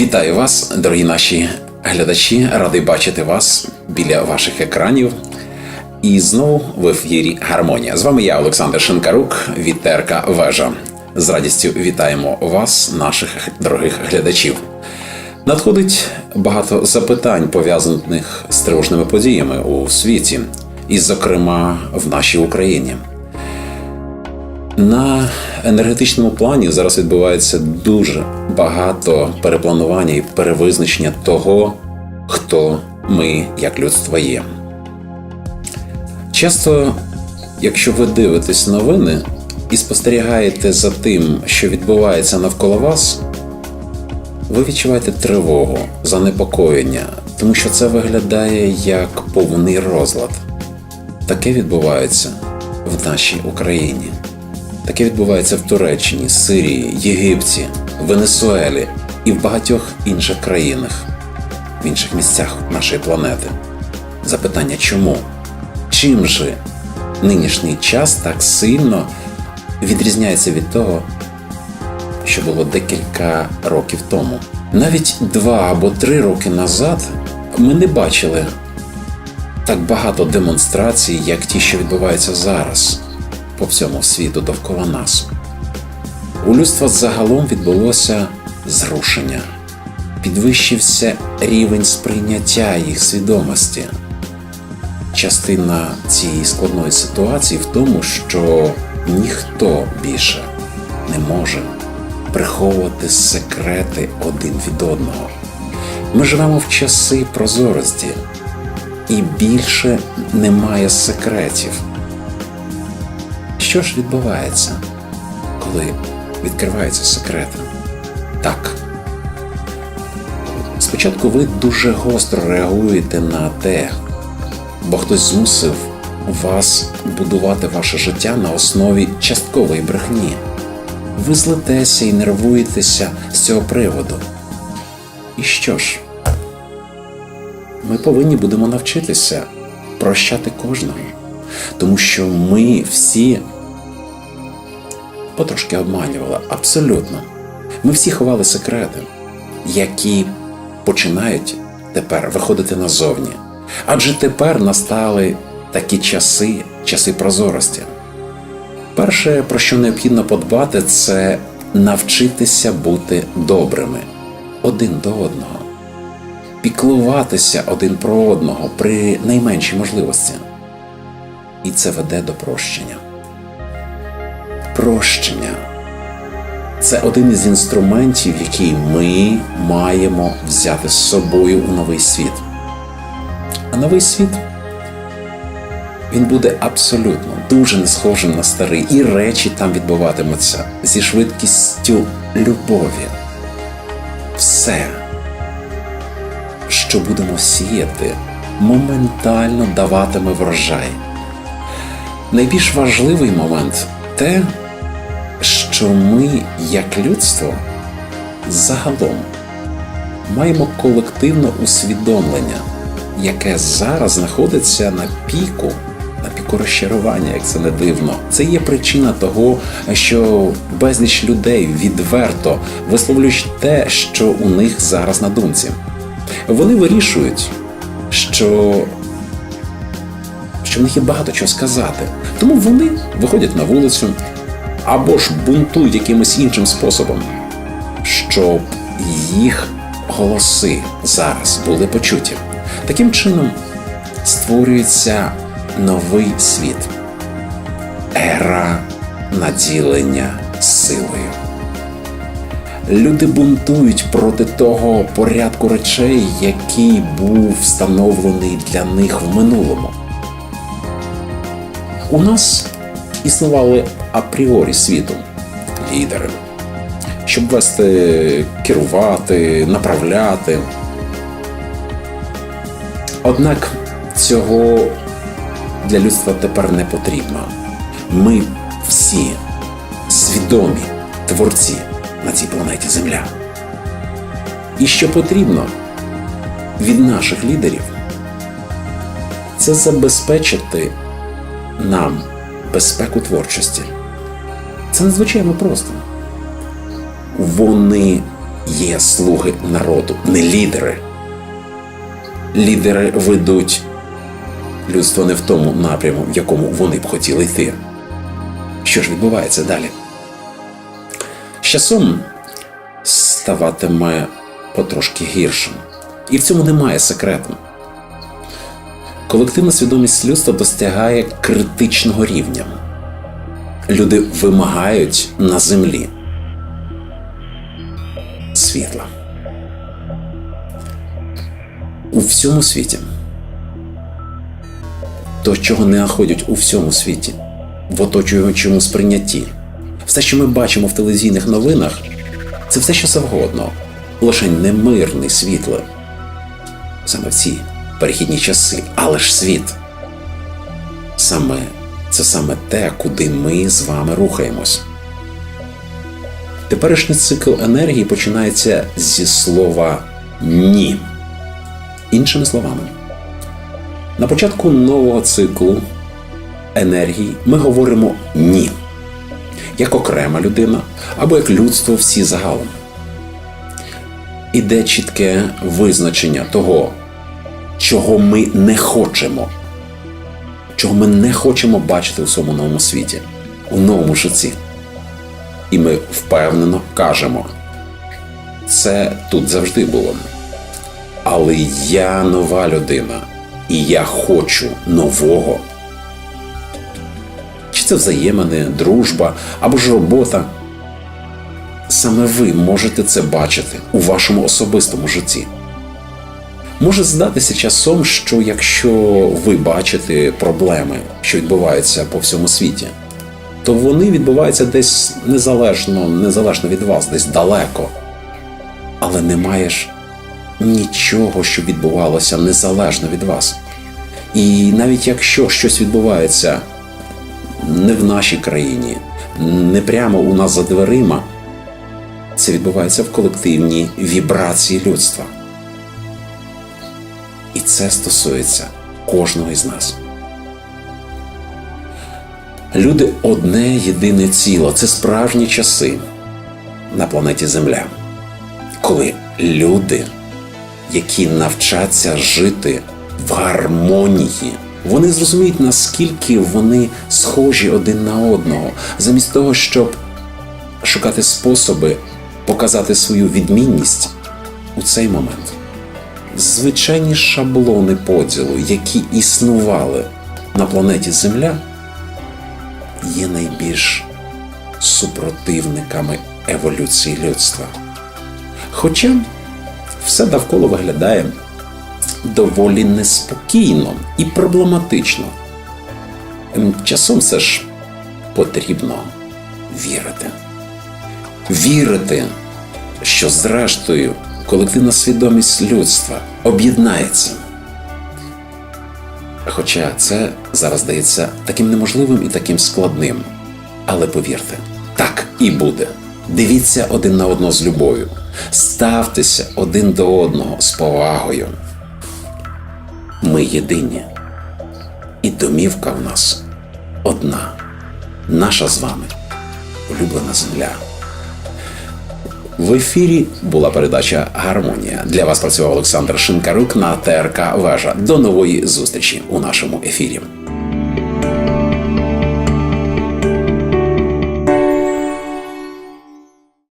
Вітаю вас, дорогі наші глядачі. Радий бачити вас біля ваших екранів. І знову в ефірі Гармонія. З вами я, Олександр Шинкарук, Вітерка Вежа. З радістю вітаємо вас, наших дорогих глядачів. Надходить багато запитань, пов'язаних з тривожними подіями у світі, і, зокрема, в нашій Україні. На енергетичному плані зараз відбувається дуже багато перепланування і перевизначення того, хто ми як людство є. Часто, якщо ви дивитесь новини і спостерігаєте за тим, що відбувається навколо вас, ви відчуваєте тривогу, занепокоєння, тому що це виглядає як повний розлад. Таке відбувається в нашій Україні. Таке відбувається в Туреччині, Сирії, Єгипті, Венесуелі і в багатьох інших країнах, в інших місцях нашої планети. Запитання чому? Чим же нинішній час так сильно відрізняється від того, що було декілька років тому? Навіть два або три роки назад ми не бачили так багато демонстрацій, як ті, що відбуваються зараз по всьому світу довкола нас. У людства загалом відбулося зрушення, підвищився рівень сприйняття їх свідомості. Частина цієї складної ситуації в тому, що ніхто більше не може приховувати секрети один від одного. Ми живемо в часи прозорості, і більше немає секретів. Що ж відбувається, коли відкриваються секрети? Так. Спочатку ви дуже гостро реагуєте на те, бо хтось змусив вас будувати ваше життя на основі часткової брехні. Ви злетеся і нервуєтеся з цього приводу. І що ж? Ми повинні будемо навчитися прощати кожного, тому що ми всі потрошки обманювали абсолютно. Ми всі ховали секрети, які починають тепер виходити назовні. Адже тепер настали такі часи, часи прозорості. Перше, про що необхідно подбати, це навчитися бути добрими один до одного, піклуватися один про одного при найменшій можливості. І це веде до прощення. Прощення це один із інструментів, який ми маємо взяти з собою у новий світ. А новий світ він буде абсолютно дуже не схожим на старий, і речі там відбуватимуться зі швидкістю любові. Все, що будемо сіяти, моментально даватиме врожай. Найбільш важливий момент те, що ми, як людство, загалом маємо колективне усвідомлення, яке зараз знаходиться на піку, на піку розчарування, як це не дивно. Це є причина того, що безліч людей відверто висловлюють те, що у них зараз на думці. Вони вирішують, що що в них є багато чого сказати. Тому вони виходять на вулицю або ж бунтують якимось іншим способом, щоб їх голоси зараз були почуті. Таким чином створюється новий світ, ера наділення силою. Люди бунтують проти того порядку речей, який був встановлений для них в минулому. У нас існували апріорі світу лідери, щоб вести, керувати, направляти. Однак цього для людства тепер не потрібно. Ми всі свідомі творці на цій планеті Земля. І що потрібно від наших лідерів, це забезпечити нам безпеку творчості. Це надзвичайно просто. Вони є слуги народу, не лідери. Лідери ведуть людство не в тому напряму, в якому вони б хотіли йти. Що ж відбувається далі? З часом ставатиме потрошки гіршим. І в цьому немає секрету. Колективна свідомість людства достигає критичного рівня. Люди вимагають на землі світла. У всьому світі. То, чого не находять у всьому світі, в оточуючому сприйнятті. Все, що ми бачимо в телевізійних новинах, це все, що завгодно, лише не мирне світло. Саме в ці перехідні часи, але ж світ. Саме це саме те, куди ми з вами рухаємось. Теперішній цикл енергії починається зі слова ні. Іншими словами, на початку нового циклу енергії ми говоримо ні. Як окрема людина або як людство всі загалом. Іде чітке визначення того, чого ми не хочемо, чого ми не хочемо бачити у своєму новому світі, у новому житті. І ми впевнено кажемо, це тут завжди було. Але я нова людина, і я хочу нового. Чи це взаємини, дружба або ж робота? Саме ви можете це бачити у вашому особистому житті. Може здатися часом, що якщо ви бачите проблеми, що відбуваються по всьому світі, то вони відбуваються десь незалежно, незалежно від вас, десь далеко. Але немає ж нічого, що відбувалося незалежно від вас. І навіть якщо щось відбувається не в нашій країні, не прямо у нас за дверима, це відбувається в колективній вібрації людства. Це стосується кожного із нас. Люди одне єдине ціло це справжні часи на планеті Земля, коли люди, які навчаться жити в гармонії, вони зрозуміють, наскільки вони схожі один на одного, замість того, щоб шукати способи показати свою відмінність у цей момент. Звичайні шаблони поділу, які існували на планеті Земля, є найбільш супротивниками еволюції людства. Хоча все довкола виглядає доволі неспокійно і проблематично. Ем, Часом все ж потрібно вірити. Вірити, що зрештою колективна свідомість людства об'єднається. Хоча це зараз здається таким неможливим і таким складним. Але повірте, так і буде. Дивіться один на одного з любов'ю, ставтеся один до одного з повагою. Ми єдині, і домівка в нас одна, наша з вами улюблена земля. В ефірі була передача Гармонія. Для вас працював Олександр Шинкарук на ТРК Вежа. До нової зустрічі у нашому ефірі.